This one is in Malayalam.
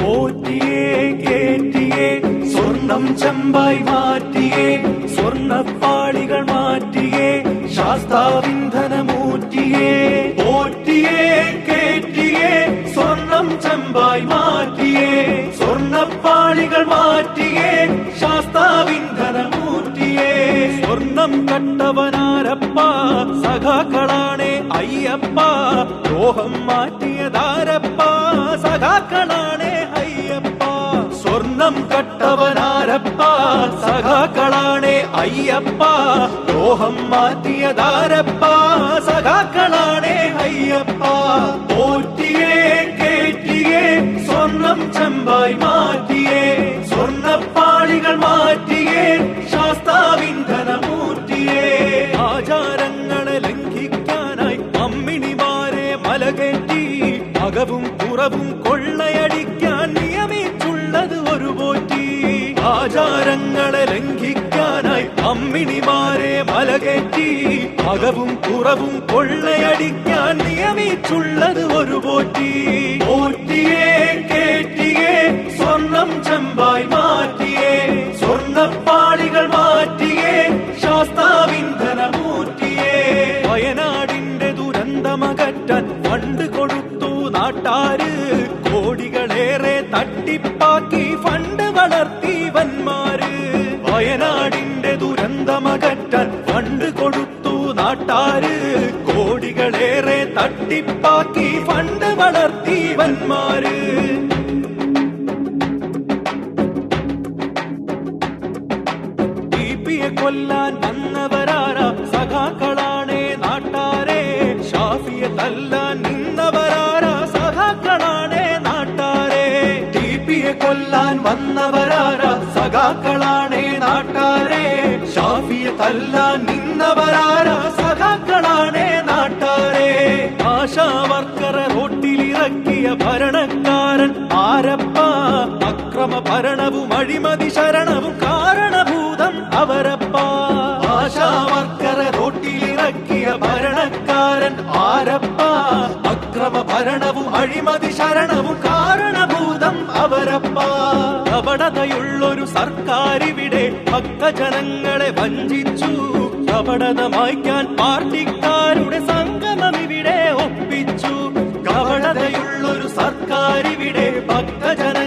പോറ്റിയേ കേറ്റിയേ സ്വർണം ചെമ്പായി മാറ്റിയേ സ്വർണപ്പാളികൾ മാറ്റിയേ ശാസ്താവിന്ധനമൂറ്റിയേ. പോറ്റിയേ കേറ്റിയേ സ്വർണം ചെമ്പായി മാറ്റിയേ സ്വർണപ്പാളികൾ മാറ്റിയേ ശാസ്താവിന്ധനമൂറ്റിയേ. സ്വർണം കട്ടവനാരപ്പ സഖാക്കളാണേ അയ്യപ്പ ദ്രോഹം മാറ്റിയതാരപ്പ സ്വർണം കട്ടവനാരപ്പ സഖാക്കളാണേ അയ്യപ്പ ദോഹം മാറ്റിയതാരപ്പ സഖാക്കളാണേ അയ്യപ്പ. പോറ്റിയേ കേറ്റിയേ സ്വർണം ചെമ്പായി മാറ്റിയേ സ്വർണപ്പാളികൾ മാറ്റിയേ ശാസ്താവിന്ധനമൂർത്തിയേ. ആചാരങ്ങളെ ലംഘിക്കാനായി അമ്മിണിമാരെ മലകേറ്റി അകവും പുറവും കൊള്ളയടിക്കാൻ ആചാരങ്ങളെ ലംഘിക്കാനായി അമ്മിണിമാരെ മലകേറ്റി അകവും കുറവും കൊള്ളയടിക്കാൻ നിയമിച്ചുള്ളത് ഒരു പോറ്റി. പോറ്റിയേ കേറ്റിയേ സ്വർണം ചെമ്പായി മാറ്റിയേ സ്വർണപ്പാളികൾ മാറ്റിയേ ശാസ്താവിന്ധനമൂർത്തിയേ വയനാടിന്റെ ദുരന്തമകറ്റാൻ ഫണ്ട് കൊടുത്തു നാട്ടാര് കോടികളേറെ തട്ടിപ്പാക്കി ദുരന്തമകറ്റാൻ ഫണ്ട് കൊടുത്തു നാട്ടാര്. കോടികളേറെ തട്ടിപ്പാക്കി ഫണ്ട് വളർത്തി വന്മാര്. കൊല്ലാൻ വന്നവരാര? സഖാക്കളാണേ നാട്ടാരെ. ഷാഫിയെ തല്ലാൻ നിന്നവരാരാ? സഖാക്കളാണേ നാട്ടാരെ. ടിപിയെ കൊല്ലാൻ വന്നവരാര? സഖാക്കളാ തല്ലാൻ നിന്നവരാരാ സഖാക്കളാണേ നാട്ടാരെ. ആശാവർക്കറെ റോട്ടിലിറക്കിയ ഭരണക്കാരൻ ആരപ്പ അക്രമ ഭരണവും അഴിമതി ശരണവും കാരണഭൂതം അവരപ്പ. ആശാവർക്കറെ റോട്ടിലിറക്കിയ ഭരണക്കാരൻ ആരപ്പ അക്രമ ഭരണവും അഴിമതി കപടതയുള്ളൊരു സർക്കാരിവിടെ ഭക്തജനങ്ങളെ വഞ്ചിച്ചു. കപടത മായ്ക്കാൻ പാർട്ടിക്കാരുടെ സംഗമം ഇവിടെ ഒപ്പിച്ചു. കപടതയുള്ളൊരു സർക്കാരിവിടെ ഭക്തജന